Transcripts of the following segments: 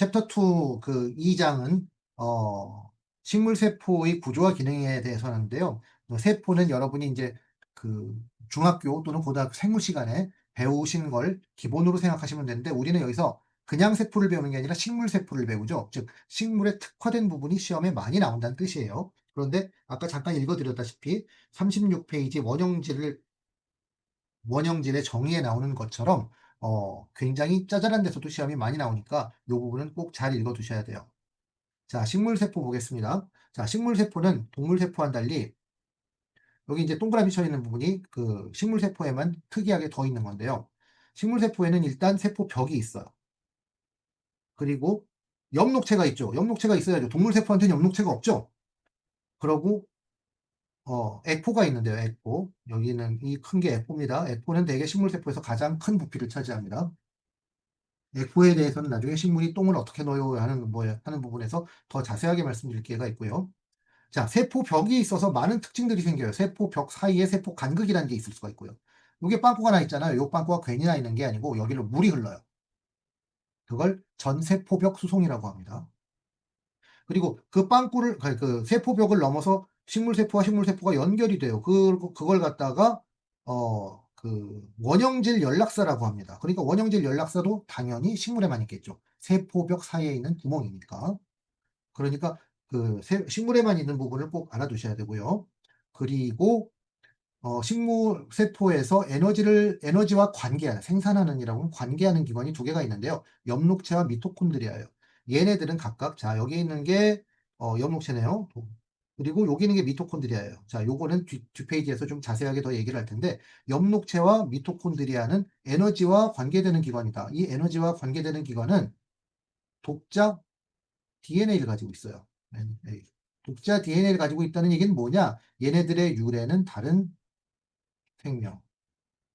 챕터 2 그 2장은 어 식물 세포의 구조와 기능에 대해서 하는데요. 뭐 세포는 여러분이 인제 그 중학교 또는 고등학교 생물 시간에 배우신 걸 기본으로 생각하시면 되는데 우리는 여기서 그냥 세포를 배우는 게 아니라 식물 세포를 배우죠. 즉 식물에 특화된 부분이 시험에 많이 나온다는 뜻이에요. 그런데 아까 잠깐 읽어 드렸다시피 36 페이지 원형질을 원형질의 정의에 나오는 것처럼 어 굉장히 짜잘한 데서도 시험이 많이 나오니까 요 부분은 꼭 잘 읽어 두셔야 돼요. 자 식물 세포 보겠습니다. 자 식물 세포는 동물 세포와는 달리 여기 이제 동그라미 쳐 있는 부분이 그 식물 세포에만 특이하게 더 있는 건데요. 식물 세포에는 일단 세포벽이 있어요. 그리고 엽록체가 있죠. 엽록체가 있어야죠. 동물 세포한테는 엽록체가 없죠. 그러고 어 에포가 있는데요. 에포. 여기는 이 큰게 에포입니다. 에포는 대개 식물 세포에서 가장 큰 부피를 차지합니다. 에포에 대해서는 나중에 식물이 똥을 어떻게 넣어요 하는 뭐 하는 부분에서 더 자세하게 말씀드릴 기회가 있고요. 자 세포 벽이 있어서 많은 특징들이 생겨요. 세포 벽 사이에 세포 간극이라는 게 있을 수가 있고요. 요게 빵꾸가 나 있잖아요. 요 빵꾸가 괜히 나 있는 게 아니고 여기로 물이 흘러요. 그걸 전세포벽 수송이라고 합니다. 그리고 그 빵꾸를 그, 그 세포벽을 넘어서 식물 세포와 식물 세포가 연결이 돼요. 그 그걸 갖다가 어 그 원형질 연락사라고 합니다. 그러니까 원형질 연락사도 당연히 식물에만 있겠죠. 세포벽 사이에 있는 구멍이니까. 그러니까 그 세, 식물에만 있는 부분을 꼭 알아두셔야 되고요. 그리고 어, 식물 세포에서 에너지를 에너지와 관계하는 생산하는 이라고 관계하는 기관이 두 개가 있는데요. 엽록체와 미토콘드리아예요. 얘네들은 각각 자 여기 있는 게 어, 엽록체네요. 그리고 여기 있는 게 미토콘드리아예요. 자, 요거는 뒷, 뒷페이지에서 좀 자세하게 더 얘기를 할 텐데 엽록체와 미토콘드리아는 에너지와 관계되는 기관이다. 이 에너지와 관계되는 기관은 독자 DNA를 가지고 있어요. 독자 DNA를 가지고 있다는 얘기는 뭐냐? 얘네들의 유래는 다른 생명.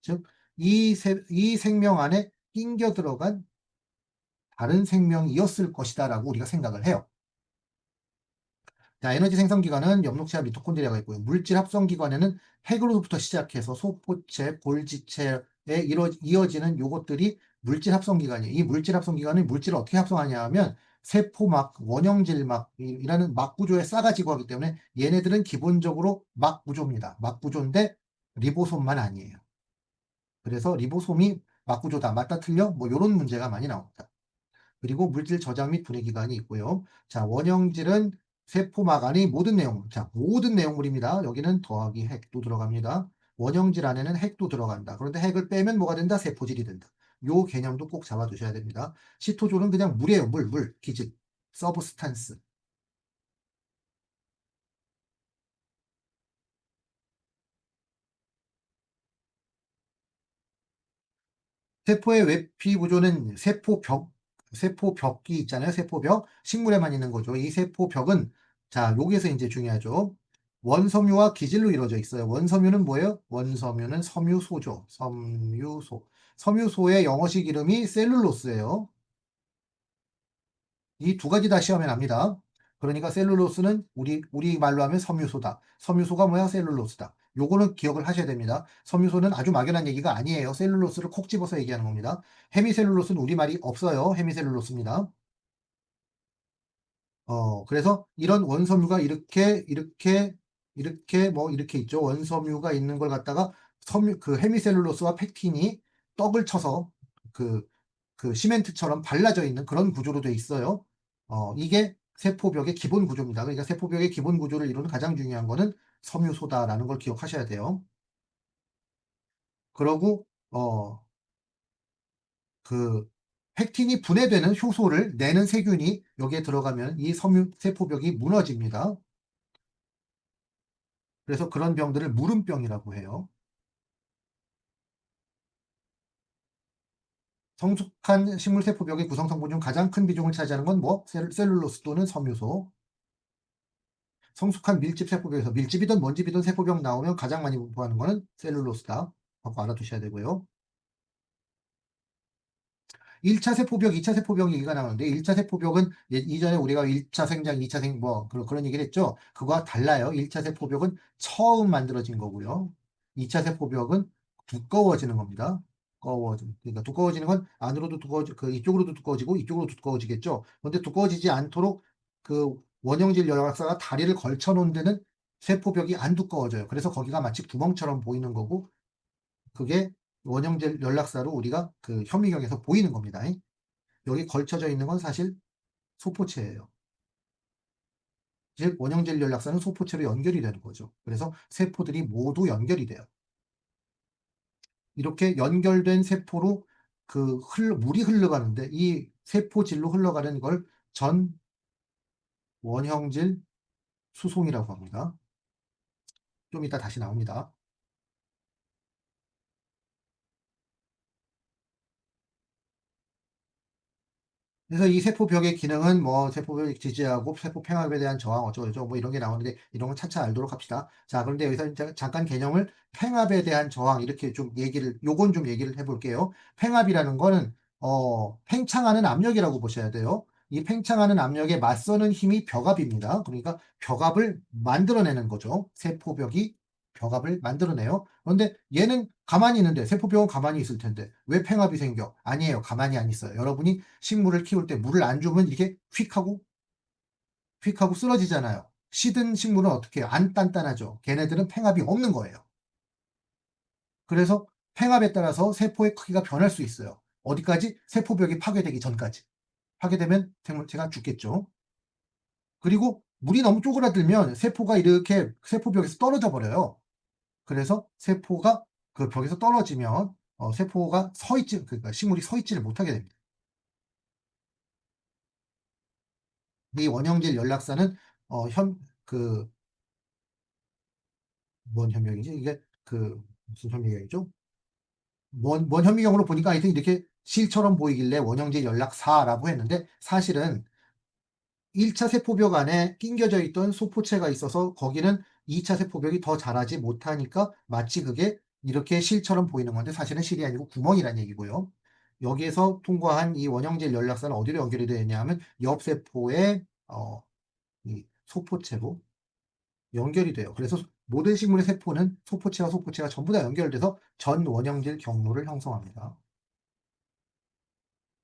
즉, 이, 이 생명 안에 낑겨 들어간 다른 생명이었을 것이다 라고 우리가 생각을 해요. 자, 에너지 생성 기관은 엽록체와 미토콘드리아가 있고요. 물질 합성 기관에는 핵으로부터 시작해서 소포체, 골지체에 이어지는 요것들이 물질 합성 기관이에요. 이 물질 합성 기관이 물질을 어떻게 합성하냐 하면 세포막, 원형질막이라는 막 구조에 싸가지고 하기 때문에 얘네들은 기본적으로 막 구조입니다. 막 구조인데 리보솜만 아니에요. 그래서 리보솜이 막 구조다. 맞다 틀려? 뭐 이런 문제가 많이 나옵니다. 그리고 물질 저장 및 분해 기관이 있고요. 자, 원형질은 세포막 안의 모든 내용, 자, 모든 내용물입니다. 여기는 더하기 핵도 들어갑니다. 원형질 안에는 핵도 들어간다. 그런데 핵을 빼면 뭐가 된다? 세포질이 된다. 요 개념도 꼭 잡아두셔야 됩니다. 시토존은 그냥 물이에요. 물, 물, 기질, 서브스탄스. 세포의 외피 구조는 세포 벽, 세포벽이 있잖아요. 세포벽. 식물에만 있는 거죠. 이 세포벽은 자, 여기에서 이제 중요하죠. 원섬유와 기질로 이루어져 있어요. 원섬유는 뭐예요? 원섬유는 섬유소죠. 섬유소. 섬유소의 영어식 이름이 셀룰로스예요. 이 두 가지 다 시험에 납니다. 그러니까 셀룰로스는 우리 우리 말로 하면 섬유소다. 섬유소가 뭐야? 셀룰로스다. 요거는 기억을 하셔야 됩니다. 섬유소는 아주 막연한 얘기가 아니에요. 셀룰로스를 콕 집어서 얘기하는 겁니다. 헤미셀룰로스는 우리말이 없어요. 헤미셀룰로스입니다. 어, 그래서 이런 원섬유가 이렇게, 이렇게, 이렇게, 뭐, 이렇게 있죠. 원섬유가 있는 걸 갖다가 섬유, 그 헤미셀룰로스와 팩틴이 떡을 쳐서 그, 그 시멘트처럼 발라져 있는 그런 구조로 돼 있어요. 어, 이게 세포벽의 기본 구조입니다. 그러니까 세포벽의 기본 구조를 이루는 가장 중요한 거는 섬유소다라는 걸 기억하셔야 돼요. 그러고, 어, 그, 팩틴이 분해되는 효소를 내는 세균이 여기에 들어가면 이 섬유 세포벽이 무너집니다. 그래서 그런 병들을 물음병이라고 해요. 성숙한 식물세포벽의 구성 성분 중 가장 큰 비중을 차지하는 건 뭐? 셀룰로스 또는 섬유소. 성숙한 밀집 세포벽에서 밀집이든 먼집이든 세포벽 나오면 가장 많이 분포하는 거는 셀룰로스다. 하고 알아두셔야 되고요. 1차 세포벽, 2차 세포벽 얘기가 나오는데 1차 세포벽은 이전에 우리가 1차 생장, 2차 생, 뭐 그런, 그런 얘기를 했죠. 그거와 달라요. 1차 세포벽은 처음 만들어진 거고요. 2차 세포벽은 두꺼워지는 겁니다. 두꺼워져. 그러니까 두꺼워지는 건 안으로도 두꺼워지, 그 이쪽으로도 두꺼워지고 이쪽으로도 두꺼워지겠죠. 그런데 두꺼워지지 않도록 그 원형질 열락사가 다리를 걸쳐 놓은 데는 세포벽이 안 두꺼워져요. 그래서 거기가 마치 구멍처럼 보이는 거고 그게 원형질 연락사로 우리가 그 현미경에서 보이는 겁니다. 여기 걸쳐져 있는 건 사실 소포체예요. 즉 원형질 연락사는 소포체로 연결이 되는 거죠. 그래서 세포들이 모두 연결이 돼요. 이렇게 연결된 세포로 그 흘러, 물이 흘러가는데 이 세포질로 흘러가는 걸 전 원형질 수송이라고 합니다. 좀 이따 다시 나옵니다. 그래서 이 세포벽의 기능은 뭐 세포벽 지지하고 세포 팽합에 대한 저항 어쩌고저쩌고 뭐 이런 게 나오는데 이런 건 차차 알도록 합시다. 자, 그런데 여기서 잠깐 개념을 팽합에 대한 저항 이렇게 좀 얘기를 요건 좀 얘기를 해볼게요. 팽합이라는 거는 어 팽창하는 압력이라고 보셔야 돼요. 이 팽창하는 압력에 맞서는 힘이 벽압입니다. 그러니까 벽압을 만들어내는 거죠. 세포벽이 벽압을 만들어내요. 그런데 얘는 가만히 있는데 세포병은 가만히 있을 텐데 왜 팽압이 생겨? 아니에요. 가만히 안 있어요. 여러분이 식물을 키울 때 물을 안 주면 이렇게 휙 하고 휙 하고 쓰러지잖아요. 시든 식물은 어떻게 해요? 안 단단하죠. 걔네들은 팽압이 없는 거예요. 그래서 팽압에 따라서 세포의 크기가 변할 수 있어요. 어디까지? 세포벽이 파괴되기 전까지. 파괴되면 생물체가 죽겠죠. 그리고 물이 너무 쪼그라들면 세포가 이렇게 세포 벽에서 떨어져 버려요. 그래서 세포가 그 벽에서 떨어지면 어, 세포가 서 있지 그러니까 식물이 서 있지를 못하게 됩니다. 이 원형질 연락사는 어, 현 그뭔 현미경이지? 이게 그 무슨 현미경이죠? 뭔, 뭔 현미경으로 보니까 하여튼 이렇게 실처럼 보이길래 원형질 연락사라고 했는데 사실은 1차 세포벽 안에 낑겨져 있던 소포체가 있어서 거기는 2차 세포벽이 더 자라지 못하니까 마치 그게 이렇게 실처럼 보이는 건데 사실은 실이 아니고 구멍이란 얘기고요. 여기에서 통과한 이 원형질 연락사는 어디로 연결이 되어 있냐 면옆 세포의 어, 이 소포체로 연결이 돼요. 그래서 모든 식물의 세포는 소포체와 소포체가 전부 다 연결돼서 전 원형질 경로를 형성합니다.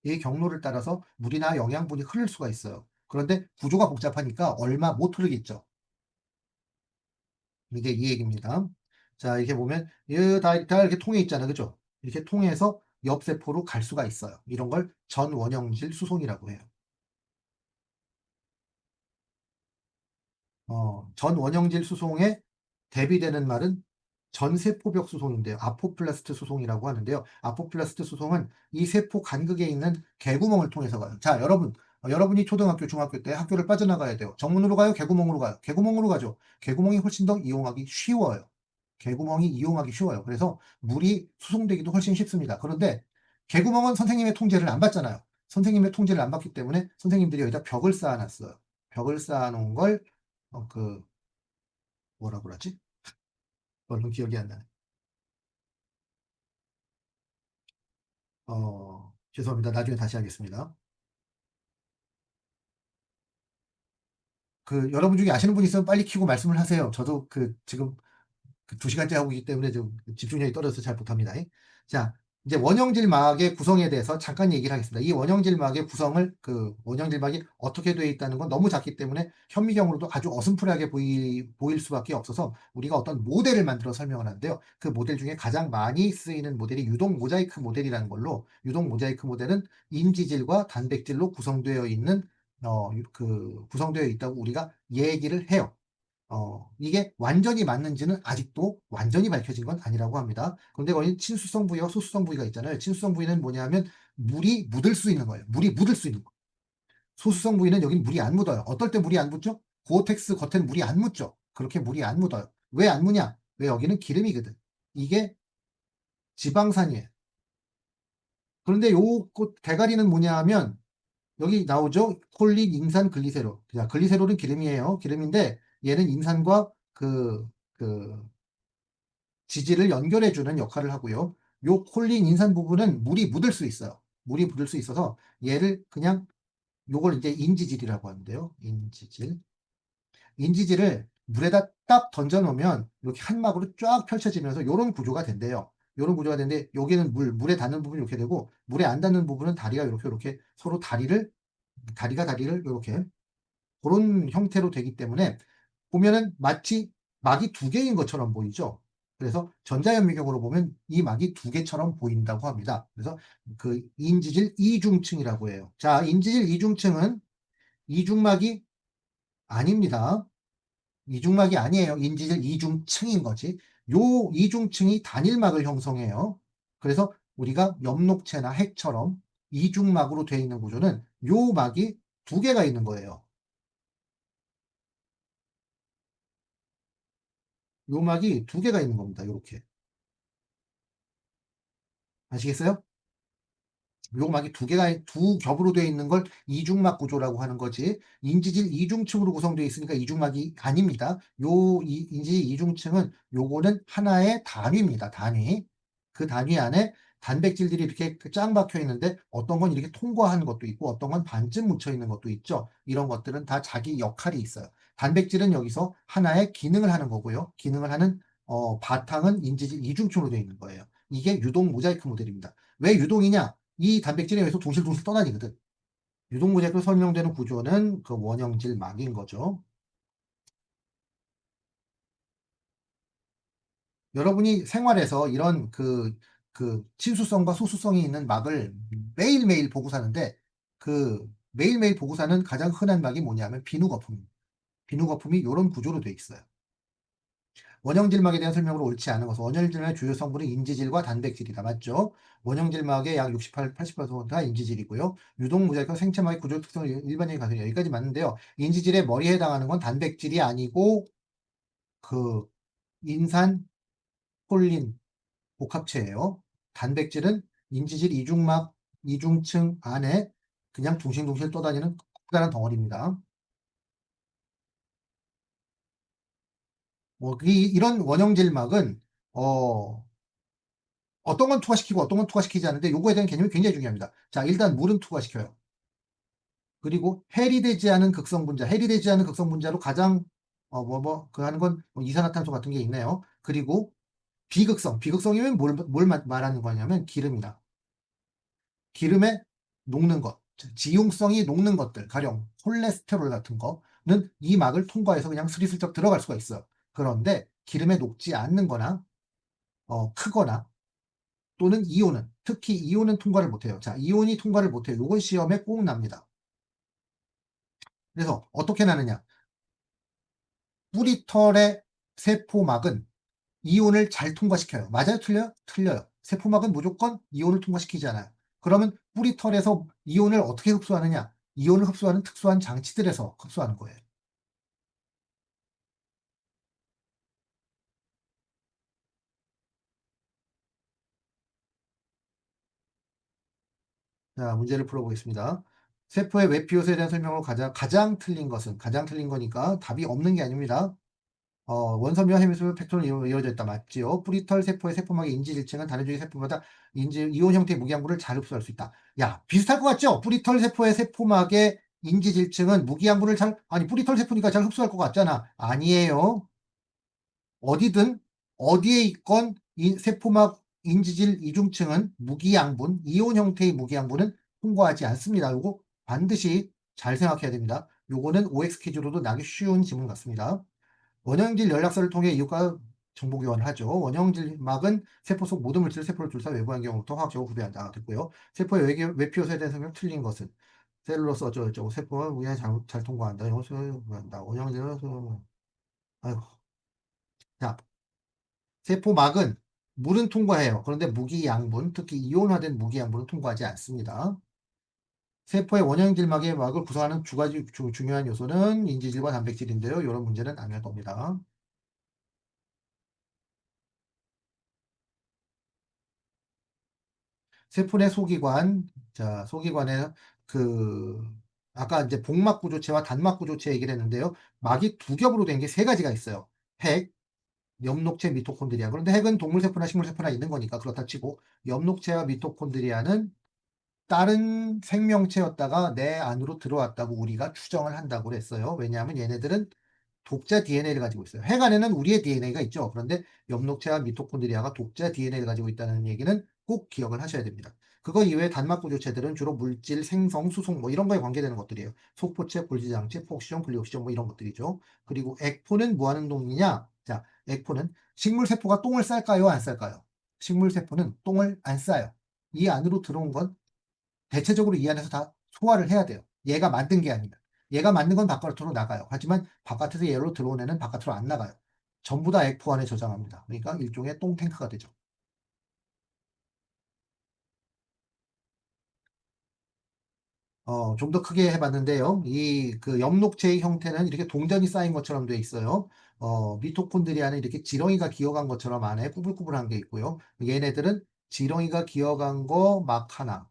이 경로를 따라서 물이나 영양분이 흐를 수가 있어요. 그런데 구조가 복잡하니까 얼마 못 흐르겠죠. 이게 이 얘기입니다. 자, 이렇게 보면 다, 다 이렇게 통해 있잖아요. 그죠? 이렇게 통해서 옆세포로 갈 수가 있어요. 이런 걸 전원형질 수송이라고 해요. 어, 전원형질 수송에 대비되는 말은 전세포벽 수송인데요. 아포플라스트 수송이라고 하는데요. 아포플라스트 수송은 이 세포 간극에 있는 개구멍을 통해서 가요. 자, 여러분, 어, 여러분이 초등학교, 중학교 때 학교를 빠져나가야 돼요. 정문으로 가요? 개구멍으로 가요? 개구멍으로 가죠. 개구멍이 훨씬 더 이용하기 쉬워요. 개구멍이 이용하기 쉬워요. 그래서 물이 수송되기도 훨씬 쉽습니다. 그런데 개구멍은 선생님의 통제를 안 받잖아요. 선생님의 통제를 안 받기 때문에 선생님들이 여기다 벽을 쌓아놨어요. 벽을 쌓아놓은 걸, 어, 그, 뭐라 그러지? 얼른 기억이 안 나네. 어, 죄송합니다. 나중에 다시 하겠습니다. 그 여러분 중에 아시는 분 있으면 빨리 키고 말씀을 하세요. 저도 그 지금 그두 시간째 하고 있기 때문에 좀 집중력이 떨어져서 잘 못합니다. 자, 이제 원형질 막의 구성에 대해서 잠깐 얘기를 하겠습니다. 이 원형질 막의 구성을 그 원형질 막이 어떻게 되어 있다는 건 너무 작기 때문에 현미경으로도 아주 어슴푸레하게 보이, 보일 수밖에 없어서 우리가 어떤 모델을 만들어 설명을 하는데요. 그 모델 중에 가장 많이 쓰이는 모델이 유동 모자이크 모델이라는 걸로 유동 모자이크 모델은 인지질과 단백질로 구성되어 있는 어, 그 구성되어 있다고 우리가 얘기를 해요. 어, 이게 완전히 맞는지는 아직도 완전히 밝혀진 건 아니라고 합니다. 그런데 거기 친수성 부위와 소수성 부위가 있잖아요. 친수성 부위는 뭐냐면 물이 묻을 수 있는 거예요. 물이 묻을 수 있는 거. 소수성 부위는 여기 물이 안 묻어요. 어떨 때 물이 안 묻죠? 고텍스 겉에는 물이 안 묻죠. 그렇게 물이 안 묻어요. 왜 안 묻냐? 왜 여기는 기름이거든. 이게 지방산이에요. 그런데 요 대가리는 뭐냐 하면 여기 나오죠? 콜린, 인산, 글리세롤. 자, 글리세롤은 기름이에요. 기름인데 얘는 인산과 그, 그, 지질을 연결해주는 역할을 하고요. 요 콜린 인산 부분은 물이 묻을 수 있어요. 물이 묻을 수 있어서 얘를 그냥 요걸 이제 인지질이라고 하는데요. 인지질. 인지질을 물에다 딱 던져 놓으면 이렇게 한 막으로 쫙 펼쳐지면서 이런 구조가 된대요. 요런 구조가 되는데 여기는 물, 물에 닿는 부분이 이렇게 되고 물에 안 닿는 부분은 다리가 요렇게 요렇게 서로 다리를 다리가 다리를 요렇게 고런 형태로 되기 때문에 보면은 마치 막이 두 개인 것처럼 보이죠. 그래서 전자현미경으로 보면 이 막이 두 개처럼 보인다고 합니다. 그래서 그 인지질 이중층이라고 해요. 자, 인지질 이중층은 이중막이 아닙니다. 이중막이 아니에요. 인지질 이중층인 거지. 요 이중층이 단일막을 형성해요. 그래서 우리가 엽록체나 핵처럼 이중막으로 되어 있는 구조는 요 막이 두 개가 있는 거예요. 요 막이 두 개가 있는 겁니다. 요렇게. 아시겠어요? 요 막이 두 개가 두 겹으로 되어 있는 걸 이중막 구조라고 하는 거지. 인지질 이중층으로 구성되어 있으니까 이중막이 아닙니다. 요 이, 인지질 이중층은 요거는 하나의 단위입니다. 단위. 그 단위 안에 단백질들이 이렇게 짱 박혀 있는데 어떤 건 이렇게 통과하는 것도 있고 어떤 건 반쯤 묻혀 있는 것도 있죠. 이런 것들은 다 자기 역할이 있어요. 단백질은 여기서 하나의 기능을 하는 거고요. 기능을 하는 어, 바탕은 인지질 이중층으로 되어 있는 거예요. 이게 유동 모자이크 모델입니다. 왜 유동이냐? 이 단백질이 여기서 동실동실 떠다니거든. 유동 모자이크로 설명되는 구조는 그 원형질 막인 거죠. 여러분이 생활에서 이런 그, 그 친수성과 소수성이 있는 막을 매일매일 보고 사는데 그 매일매일 보고 사는 가장 흔한 막이 뭐냐면 비누 거품입니다. 비누 거품이 이런 구조로 되어 있어요. 원형질막에 대한 설명으로 옳지 않은 것은 원형질막의 주요 성분은 인지질과 단백질이다. 맞죠? 원형질막의 약 68, 80%가 인지질이고요. 유동무자익과 생체막의 구조 특성을 일반적인 가설이 여기까지 맞는데요. 인지질의 머리에 해당하는 건 단백질이 아니고 그 인산 폴린 복합체예요. 단백질은 인지질 이중막 이중층 안에 그냥 둥실둥실 떠다니는 커다란 덩어리입니다. 뭐, 이, 이런 원형질막은, 어, 어떤 건 투과시키고 어떤 건 투과시키지 않는데 요거에 대한 개념이 굉장히 중요합니다. 자, 일단 물은 투과시켜요. 그리고 해리되지 않은 극성 분자, 해리되지 않은 극성 분자로 가장, 어, 뭐, 뭐, 그 하는 건뭐 이산화탄소 같은 게 있네요. 그리고 비극성, 비극성이면 뭘, 뭘 말하는 거냐면 기름이다. 기름에 녹는 것, 지용성이 녹는 것들, 가령 콜레스테롤 같은 거는 이 막을 통과해서 그냥 스리슬쩍 들어갈 수가 있어요. 그런데 기름에 녹지 않는 거나 어, 크거나 또는 이온은 특히 이온은 통과를 못해요. 자, 이온이 통과를 못해요. 이건 시험에 꼭 납니다. 그래서 어떻게 나느냐? 뿌리털의 세포막은 이온을 잘 통과시켜요. 맞아요? 틀려요? 틀려요. 세포막은 무조건 이온을 통과시키지 않아요. 그러면 뿌리털에서 이온을 어떻게 흡수하느냐? 이온을 흡수하는 특수한 장치들에서 흡수하는 거예요. 자, 문제를 풀어보겠습니다. 세포의 외피 요소에 대한 설명으로 가장, 가장 틀린 것은, 가장 틀린 거니까 답이 없는 게 아닙니다. 어, 원섬유와 헤미소유 팩토로 이루어져 있다. 맞지요? 뿌리털 세포의 세포막의 인지질층은 다른 종의 세포보다 인지, 이온 형태의 무기양분을 잘 흡수할 수 있다. 야, 비슷할 것 같죠? 뿌리털 세포의 세포막의 인지질층은 무기양분을 잘, 아니, 뿌리털 세포니까 잘 흡수할 것 같잖아. 아니에요. 어디든, 어디에 있건, 이 세포막 인지질 이중층은 무기양분, 이온 형태의 무기양분은 통과하지 않습니다. 요거 반드시 잘 생각해야 됩니다. 요거는 OX 퀴즈로도 나기 쉬운 지문 같습니다. 원형질 연락사를 통해 이웃과 정보 교환을 하죠. 원형질막은 세포 속 모든 물질을 세포를 둘러싸 외부 환경으로부터 화학적으로 구별한다. 됐고요. 세포의 외계, 외피 요소에 대한 설명 틀린 것은 셀룰로스 어쩌고저쩌고 세포가 우리에 잘, 잘 통과한다. 영수를 구별한다. 원형질은 아이고. 자, 세포막은 물은 통과해요. 그런데 무기 양분, 특히 이온화된 무기 양분은 통과하지 않습니다. 세포의 원형질막의 막을 구성하는 두 가지 주, 중요한 요소는 인지질과 단백질인데요. 이런 문제는 아닐 겁니다. 세포 내 소기관, 자, 소기관에 그, 아까 이제 복막 구조체와 단막 구조체 얘기를 했는데요. 막이 두 겹으로 된 게 세 가지가 있어요. 핵, 엽록체, 미토콘드리아. 그런데 핵은 동물세포나 식물세포나 있는 거니까 그렇다 치고 엽록체와 미토콘드리아는 다른 생명체였다가 내 안으로 들어왔다고 우리가 추정을 한다고 그랬어요. 왜냐하면 얘네들은 독자 DNA를 가지고 있어요. 핵 안에는 우리의 DNA가 있죠. 그런데 엽록체와 미토콘드리아가 독자 DNA를 가지고 있다는 얘기는 꼭 기억을 하셔야 됩니다. 그거 이외에 단막 구조체들은 주로 물질, 생성, 수송 뭐 이런 거에 관계되는 것들이에요. 소포체, 골지장치, 포옥시전, 분리옥시전 뭐 이런 것들이죠. 그리고 액포는 뭐 하는 동이냐? 자, 액포는 식물 세포가 똥을 쌀까요? 안 쌀까요? 식물 세포는 똥을 안 싸요. 이 안으로 들어온 건 대체적으로 이 안에서 다 소화를 해야 돼요. 얘가 만든 게 아니라. 얘가 만든 건 바깥으로 나가요. 하지만 바깥에서 얘로 들어온 애는 바깥으로 안 나가요. 전부 다 액포 안에 저장합니다. 그러니까 일종의 똥 탱크가 되죠. 어, 좀 더 크게 해봤는데요. 이 그 엽록체의 형태는 이렇게 동전이 쌓인 것처럼 되어 있어요. 어, 미토콘드리아는 이렇게 지렁이가 기어간 것처럼 안에 꾸불꾸불한 게 있고요. 얘네들은 지렁이가 기어간 거 막 하나,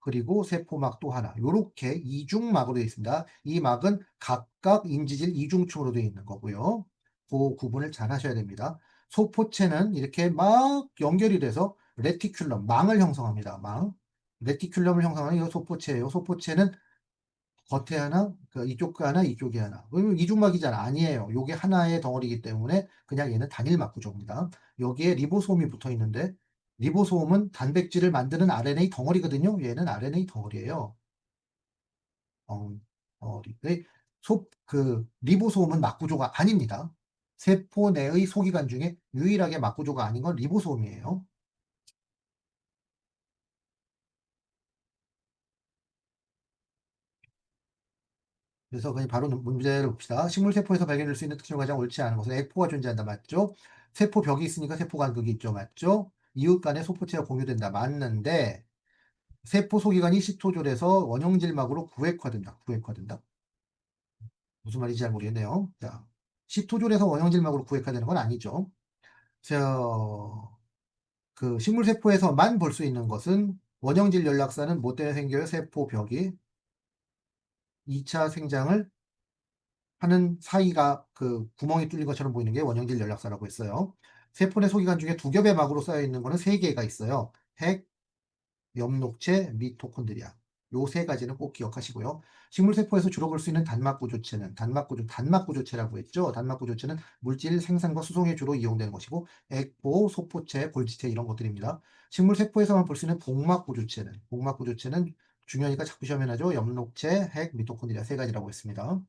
그리고 세포막 또 하나. 요렇게 이중막으로 되어 있습니다. 이 막은 각각 인지질 이중층으로 되어 있는 거고요. 그 구분을 잘 하셔야 됩니다. 소포체는 이렇게 막 연결이 돼서 레티큘럼, 망을 형성합니다. 망. 레티큘럼을 형성하는 이 소포체예요. 소포체는 겉에 하나, 그 이쪽 하나, 이쪽에 하나. 그러면 이중막이잖아. 아니에요. 요게 하나의 덩어리이기 때문에 그냥 얘는 단일막 구조입니다. 여기에 리보솜이 붙어 있는데 리보솜은 단백질을 만드는 RNA 덩어리거든요. 얘는 RNA 덩어리예요. 덩어리. 소, 그 리보솜은 막구조가 아닙니다. 세포 내의 소기관 중에 유일하게 막구조가 아닌 건 리보솜이에요. 그래서 그냥 바로 문제를 봅시다. 식물세포에서 발견될 수 있는 특징을 가장 옳지 않은 것은 액포가 존재한다. 맞죠? 세포 벽이 있으니까 세포 간극이 있죠. 맞죠? 이웃 간에 소포체가 공유된다. 맞는데 세포 소기관이 시토졸에서 원형질막으로 구획화된다. 구획화된다. 무슨 말인지 잘 모르겠네요. 자, 시토졸에서 원형질막으로 구획화되는 건 아니죠. 자, 그 식물세포에서만 볼 수 있는 것은 원형질 연락사는 뭐 때문에 생겨요? 세포 벽이 2차 생장을 하는 사이가 그 구멍이 뚫린 것처럼 보이는 게 원형질 연락사라고 했어요. 세포 내 소기관 중에 두 겹의 막으로 쌓여 있는 거는 세 개가 있어요. 핵, 엽록체, 미토콘드리아. 요 세 가지는 꼭 기억하시고요. 식물세포에서 주로 볼 수 있는 단막구조체는 단막구조, 단막구조체라고 했죠. 단막구조체는 물질 생산과 수송에 주로 이용되는 것이고 액보, 소포체, 골지체 이런 것들입니다. 식물세포에서만 볼 수 있는 복막구조체는 복막구조체는 중요하니까 자꾸 시험에 나죠. 엽록체, 핵, 미토콘드리아 세 가지라고 했습니다.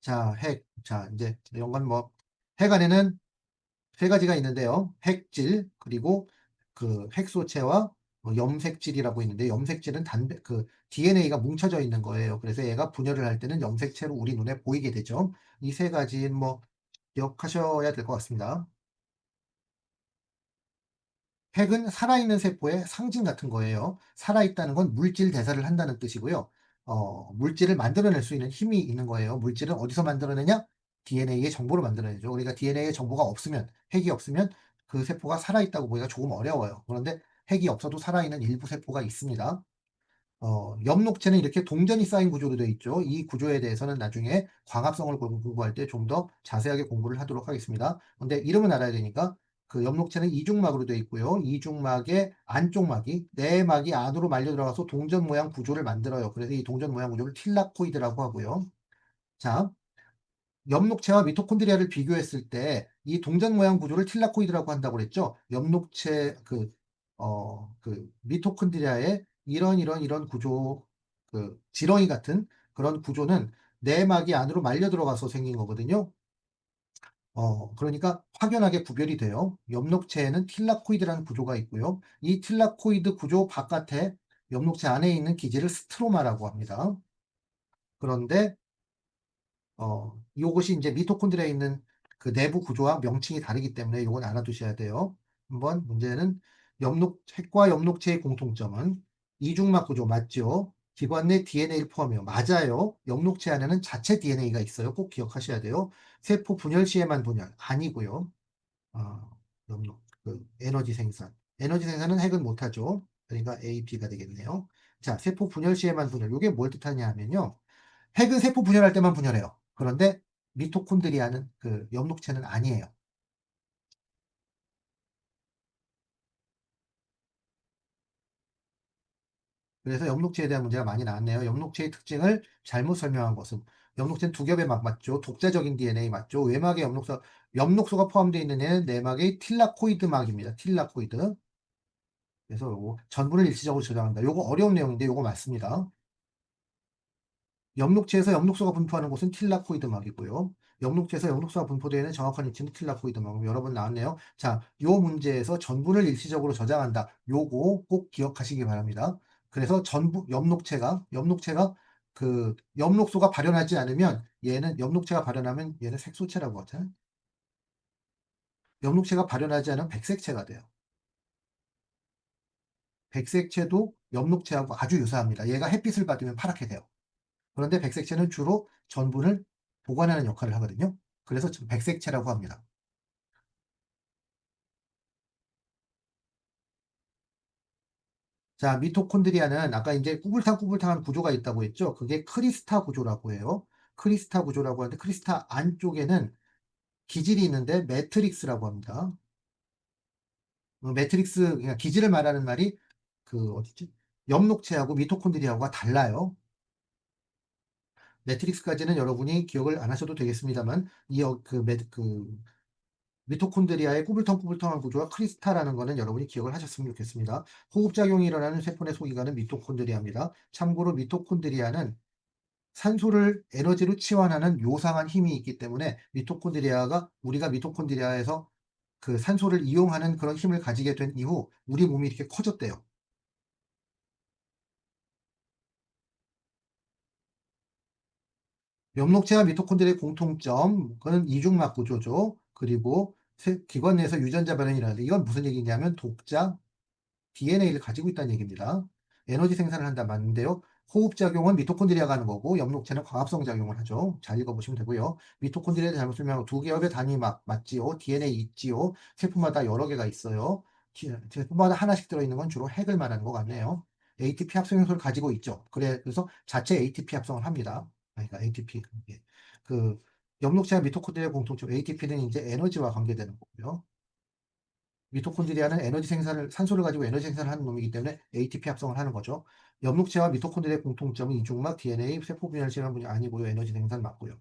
자, 핵. 자, 이제 건 뭐, 핵 안에는 세 가지가 있는데요. 핵질, 그리고 그 핵소체와 뭐 염색질이라고 있는데, 염색질은 단백, 그 DNA가 뭉쳐져 있는 거예요. 그래서 얘가 분열을 할 때는 염색체로 우리 눈에 보이게 되죠. 이 세 가지는 뭐, 기억하셔야 될 것 같습니다. 핵은 살아있는 세포의 상징 같은 거예요. 살아있다는 건 물질 대사를 한다는 뜻이고요. 어, 물질을 만들어낼 수 있는 힘이 있는 거예요. 물질은 어디서 만들어내냐? DNA의 정보로 만들어내죠. 우리가 DNA의 정보가 없으면, 핵이 없으면 그 세포가 살아있다고 보기가 조금 어려워요. 그런데 핵이 없어도 살아있는 일부 세포가 있습니다. 어, 엽록체는 이렇게 동전이 쌓인 구조로 되어 있죠. 이 구조에 대해서는 나중에 광합성을 공부할 때 좀 더 자세하게 공부를 하도록 하겠습니다. 근데 이름은 알아야 되니까 그 엽록체는 이중막으로 되어 있고요. 이중막의 안쪽 막이 내막이 안으로 말려 들어가서 동전 모양 구조를 만들어요. 그래서 이 동전 모양 구조를 틸라코이드라고 하고요. 자, 엽록체와 미토콘드리아를 비교했을 때 이 동전 모양 구조를 틸라코이드라고 한다고 그랬죠. 엽록체 그 어, 그 미토콘드리아의 이런 이런 이런 구조 그 지렁이 같은 그런 구조는 내막이 안으로 말려 들어가서 생긴 거거든요. 어, 그러니까 확연하게 구별이 돼요. 엽록체에는 틸라코이드라는 구조가 있고요. 이 틸라코이드 구조 바깥에 엽록체 안에 있는 기질을 스트로마라고 합니다. 그런데 어, 이것이 이제 미토콘드리아에 있는 그 내부 구조와 명칭이 다르기 때문에 이건 알아두셔야 돼요. 한번 문제는 엽록 핵과 엽록체의 공통점은 이중막 구조 맞죠? 기관 내 DNA를 포함해요. 맞아요. 엽록체 안에는 자체 DNA가 있어요. 꼭 기억하셔야 돼요. 세포 분열 시에만 분열 아니고요. 어, 엽록 그 에너지 생산. 에너지 생산은 핵은 못하죠. 그러니까 A, B가 되겠네요. 자, 세포 분열 시에만 분열. 이게 뭘 뜻하냐 하면요. 핵은 세포 분열할 때만 분열해요. 그런데 미토콘드리아는 그 엽록체는 아니에요. 그래서 엽록체에 대한 문제가 많이 나왔네요. 엽록체의 특징을 잘못 설명한 것은 엽록체는 두 겹의 막 맞죠. 독자적인 DNA 맞죠. 외막에 엽록소 엽록소가 포함되어 있는 애는 내막의 틸라코이드 막입니다. 틸라코이드. 그래서 요거 전분을 일시적으로 저장한다. 요거 어려운 내용인데 요거 맞습니다. 엽록체에서 엽록소가 분포하는 곳은 틸라코이드 막이고요. 엽록체에서 엽록소가 분포되는 정확한 위치는 틸라코이드 막. 여러 번 나왔네요. 자, 요 문제에서 전분을 일시적으로 저장한다. 요거 꼭 기억하시기 바랍니다. 그래서 전부 엽록체가 엽록체가 그 엽록소가 발현하지 않으면 얘는 엽록체가 발현하면 얘는 색소체라고 하잖아요. 엽록체가 발현하지 않으면 백색체가 돼요. 백색체도 엽록체하고 아주 유사합니다. 얘가 햇빛을 받으면 파랗게 돼요. 그런데 백색체는 주로 전분을 보관하는 역할을 하거든요. 그래서 백색체라고 합니다. 자, 미토콘드리아는 아까 이제 꾸불탕꾸불탕한 구조가 있다고 했죠. 그게 크리스타 구조라고 해요. 크리스타 구조라고 하는데 크리스타 안쪽에는 기질이 있는데 매트릭스라고 합니다. 어, 매트릭스 그러니까 기질을 말하는 말이 그 어디지? 엽록체하고 미토콘드리아가 달라요. 매트릭스까지는 여러분이 기억을 안 하셔도 되겠습니다만 이그 그 미토콘드리아의 꾸불텅꾸불텅한 구조와 크리스타라는 것은 여러분이 기억을 하셨으면 좋겠습니다. 호흡작용이 일어나는 세포의 소기관은 미토콘드리아입니다. 참고로 미토콘드리아는 산소를 에너지로 치환하는 요상한 힘이 있기 때문에 미토콘드리아가 우리가 미토콘드리아에서 그 산소를 이용하는 그런 힘을 가지게 된 이후 우리 몸이 이렇게 커졌대요. 엽록체와 미토콘드리아의 공통점, 그는 이중막 구조죠. 그리고 기관 내에서 유전자 발현이 일어나는데 이건 무슨 얘기냐면 독자 DNA를 가지고 있다는 얘기입니다. 에너지 생산을 한다 맞는데요. 호흡작용은 미토콘드리아가 하는 거고 엽록체는 광합성 작용을 하죠. 잘 읽어보시면 되고요. 미토콘드리아에 잘못 설명하고 두 개업의 단위 막 맞지요. DNA 있지요. 세포마다 여러 개가 있어요. 세포마다 하나씩 들어있는 건 주로 핵을 말하는 것 같네요. ATP 합성 요소를 가지고 있죠. 그래, 그래서 자체 ATP 합성을 합니다. 그러니까 ATP. 그 엽록체와 미토콘드리아 공통점 ATP는 이제 에너지와 관계되는 거고요. 미토콘드리아는 에너지 생산을 산소를 가지고 에너지 생산을 하는 놈이기 때문에 ATP 합성을 하는 거죠. 엽록체와 미토콘드리아의 공통점은 이중막, DNA, 세포 분해를 실현하는 분이 아니고요. 에너지 생산 맞고요.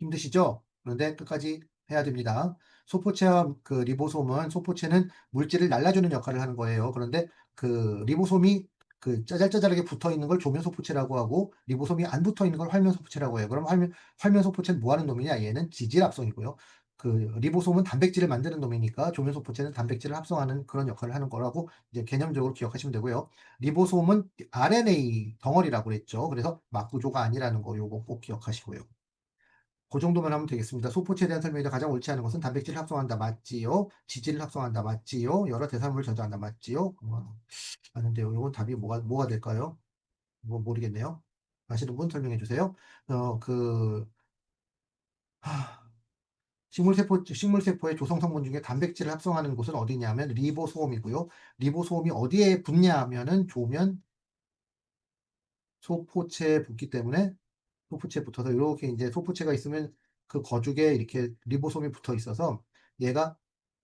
힘드시죠? 그런데 끝까지 해야 됩니다. 소포체와 그 리보솜은 소포체는 물질을 날라주는 역할을 하는 거예요. 그런데 그 리보솜이 그 짜잘짜잘하게 붙어 있는 걸 조면 소포체라고 하고 리보솜이 안 붙어 있는 걸 활면 소포체라고 해요. 그럼 활면 활면 소포체는 뭐 하는 놈이냐? 얘는 지질 합성이고요. 그 리보솜은 단백질을 만드는 놈이니까 조면 소포체는 단백질을 합성하는 그런 역할을 하는 거라고 이제 개념적으로 기억하시면 되고요. 리보솜은 RNA 덩어리라고 그랬죠. 그래서 막구조가 아니라는 거 요거 꼭 기억하시고요. 그 정도만 하면 되겠습니다. 소포체에 대한 설명이 가장 옳지 않은 것은 단백질을 합성한다 맞지요? 지질을 합성한다 맞지요? 여러 대사물을 저장한다 맞지요? 어, 아는데요. 이건 답이 뭐가 뭐가 될까요? 뭐 모르겠네요. 아시는 분 설명해 주세요. 어, 그 하, 식물세포 식물세포의 조성 성분 중에 단백질을 합성하는 곳은 어디냐면 리보소음이고요. 리보소음이 어디에 붙냐면은 조면 소포체에 붙기 때문에 소포체에 붙어서 이렇게 이제 소포체가 있으면 그 거죽에 이렇게 리보솜이 붙어 있어서 얘가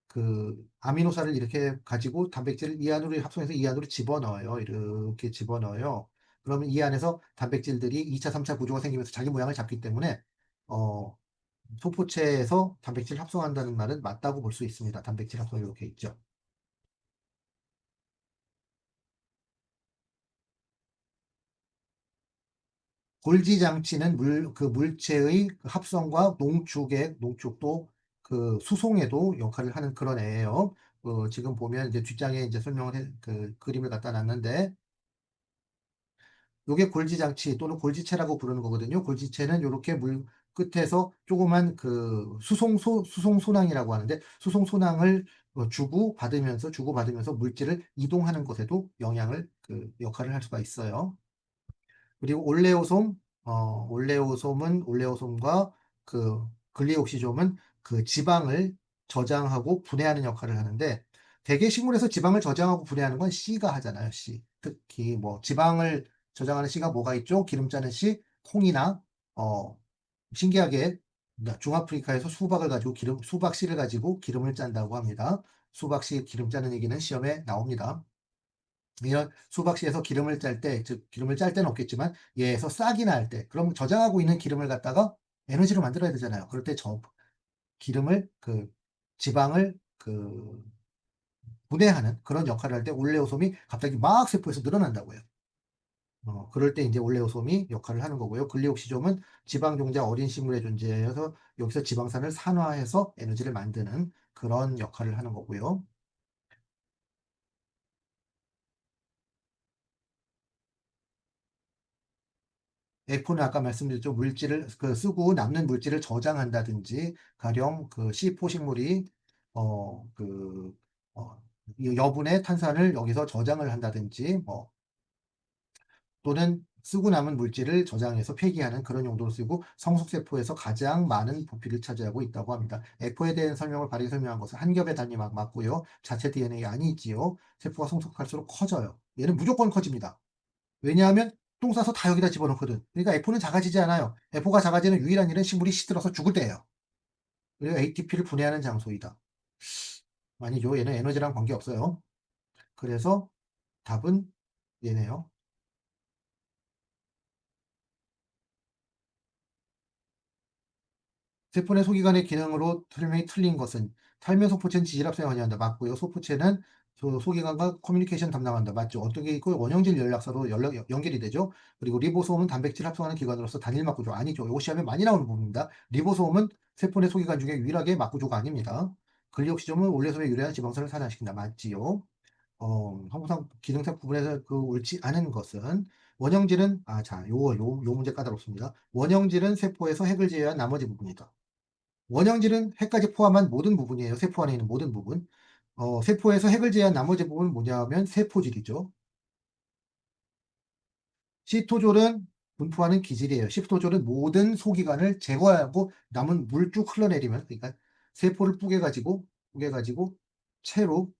그 아미노산을 이렇게 가지고 단백질을 이 안으로 합성해서 이 안으로 집어넣어요. 이렇게 집어넣어요. 그러면 이 안에서 단백질들이 2차, 3차 구조가 생기면서 자기 모양을 잡기 때문에 어, 소포체에서 단백질 합성한다는 말은 맞다고 볼 수 있습니다. 단백질 합성 이렇게 있죠. 골지 장치는 물, 그 물체의 그 합성과 농축에, 농축도 그 수송에도 역할을 하는 그런 애예요. 어, 지금 보면 이제 뒷장에 이제 설명을 해, 그 그림을 갖다 놨는데, 요게 골지 장치 또는 골지체라고 부르는 거거든요. 골지체는 이렇게 물 끝에서 조그만 그 수송소, 수송소낭이라고 하는데, 수송소낭을 어, 주고 받으면서 주고 받으면서 물질을 이동하는 것에도 영향을 그 역할을 할 수가 있어요. 그리고 올레오솜, 어, 올레오솜은 올레오솜과 그 글리옥시솜은 그 지방을 저장하고 분해하는 역할을 하는데 대개 식물에서 지방을 저장하고 분해하는 건 씨가 하잖아요. 씨. 특히 뭐 지방을 저장하는 씨가 뭐가 있죠? 기름 짜는 씨, 콩이나 어 신기하게 중아프리카에서 수박을 가지고 기름 수박 씨를 가지고 기름을 짠다고 합니다. 수박 씨 기름 짜는 얘기는 시험에 나옵니다. 이런 수박씨에서 기름을 짤 때 즉 기름을 짤 때는 없겠지만 얘에서 싹이 날때 그럼 저장하고 있는 기름을 갖다가 에너지로 만들어야 되잖아요. 그럴 때 저 기름을 그 지방을 그 분해하는 그런 역할을 할 때 올레오솜이 갑자기 막 세포에서 늘어난다고요. 어 그럴 때 인제 올레오솜이 역할을 하는 거고요. 글리옥시즘은 지방 종자 어린 식물의 존재여서 여기서 지방산을 산화해서 에너지를 만드는 그런 역할을 하는 거고요. F는 아까 말씀드렸죠. 물질을 그 쓰고 남는 물질을 저장한다든지 가령 그 C4 식물이 어 그어이 여분의 탄산을 여기서 저장을 한다든지 뭐 또는 쓰고 남은 물질을 저장해서 폐기하는 그런 용도로 쓰고 성숙세포에서 가장 많은 부피를 차지하고 있다고 합니다. F에 대한 설명을 바르게 설명한 것은 한 겹의 단위 맞 맞고요. 자체 DNA 아니지요. 세포가 성숙할수록 커져요. 얘는 무조건 커집니다. 왜냐하면 똥 싸서 다 여기다 집어넣거든. 그러니까 F는 작아지지 않아요. F가 작아지는 유일한 일은 식물이 시들어서 죽을 때예요. 그리고 ATP를 분해하는 장소이다. 아니죠. 얘는 에너지랑 관계없어요. 그래서 답은 얘네요. 세포 내 소기관의 기능으로 설명이 틀린 것은 탈면 소포체는 지질합성에 관여한다. 맞고요. 소포체는 소, 소기관과 커뮤니케이션 담당한다. 맞죠. 어떻게 있고 원형질 연락사로 연락, 연결이 되죠. 그리고 리보솜은 단백질 합성하는 기관으로서 단일 막구조 아니죠. 이거 시험에 많이 나오는 부분입니다. 리보솜은 세포 내 소기관 중에 유일하게 막구조가 아닙니다. 글리옥시즘은 올레솜에 유래한 지방산을 산화시킨다. 맞지요. 어, 항상 기능상 부분에서 그 옳지 않은 것은 원형질은 아, 자, 요, 요, 요 문제 까다롭습니다. 원형질은 세포에서 핵을 제외한 나머지 부분이다. 원형질은 핵까지 포함한 모든 부분이에요. 세포 안에 있는 모든 부분. 어, 세포에서 핵을 제외한 나머지 부분은 뭐냐면 세포질이죠. 시토졸은 분포하는 기질이에요. 시토졸은 모든 소기관을 제거하고 남은 물 쭉 흘러내리면 그러니까 세포를 뿌개가지고 뿌개가지고 채로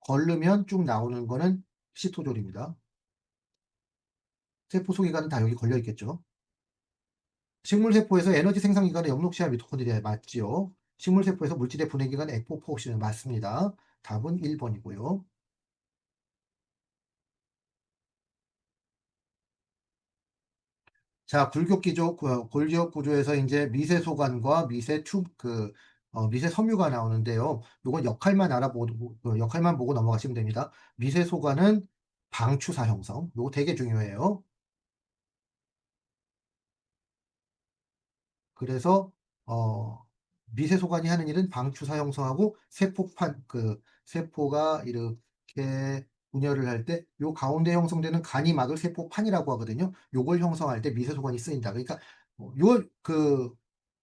걸르면 쭉 나오는 거는 시토졸입니다. 세포 소기관은 다 여기 걸려 있겠죠. 식물세포에서 에너지 생산기관은 엽록시아 미토콘드리아 맞지요. 식물세포에서 물질의 분해기관 에포포 옥시는 맞습니다. 답은 1번이고요. 자, 굴격기조, 그 골기역 구조에서 이제 미세소관과 미세 튜, 그, 어, 미세 섬유가 나오는데요. 요건 역할만 알아보고, 그 역할만 보고 넘어가시면 됩니다. 미세소관은 방추사 형성. 요거 되게 중요해요. 그래서 어, 미세소관이 하는 일은 방추사 형성하고 세포판 그 세포가 이렇게 분열을 할 때 요 가운데 형성되는 간이 막을 세포판이라고 하거든요. 요걸 형성할 때 미세소관이 쓰인다. 그러니까 뭐 요그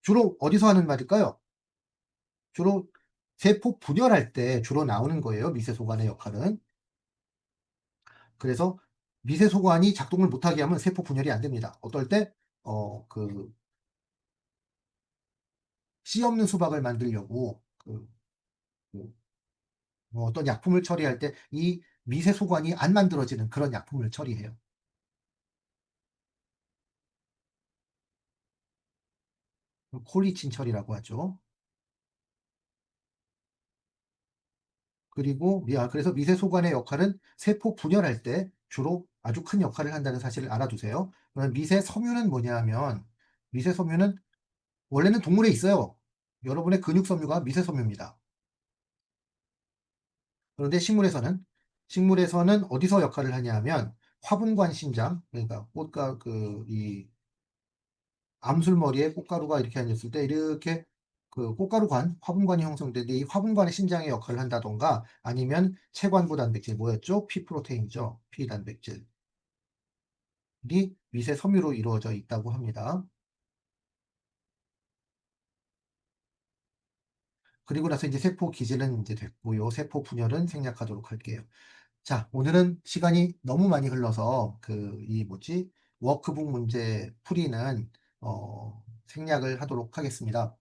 주로 어디서 하는 말일까요? 주로 세포 분열할 때 주로 나오는 거예요. 미세소관의 역할은. 그래서 미세소관이 작동을 못하게 하면 세포 분열이 안 됩니다. 어떨 때, 어, 그, 씨 없는 수박을 만들려고 그, 그, 뭐 어떤 약품을 처리할 때 이 미세 소관이 안 만들어지는 그런 약품을 처리해요. 콜리친 처리라고 하죠. 그리고 미 그래서 미세 소관의 역할은 세포 분열할 때 주로 아주 큰 역할을 한다는 사실을 알아두세요. 미세 섬유는 뭐냐면 미세 섬유는 원래는 동물에 있어요. 여러분의 근육 섬유가 미세 섬유입니다. 그런데 식물에서는 식물에서는 어디서 역할을 하냐면 화분관 심장 그러니까 꽃가 그 이 암술머리에 꽃가루가 이렇게 앉았을 때 이렇게 그 꽃가루관 화분관이 형성되는데 이 화분관의 심장의 역할을 한다던가 아니면 체관부 단백질 뭐였죠? 피 프로테인이죠. 피 단백질이 미세 섬유로 이루어져 있다고 합니다. 그리고 나서 이제 세포 기질은 이제 됐고요. 세포 분열은 생략하도록 할게요. 자, 오늘은 시간이 너무 많이 흘러서 그 이 뭐지 워크북 문제 풀이는 어, 생략을 하도록 하겠습니다.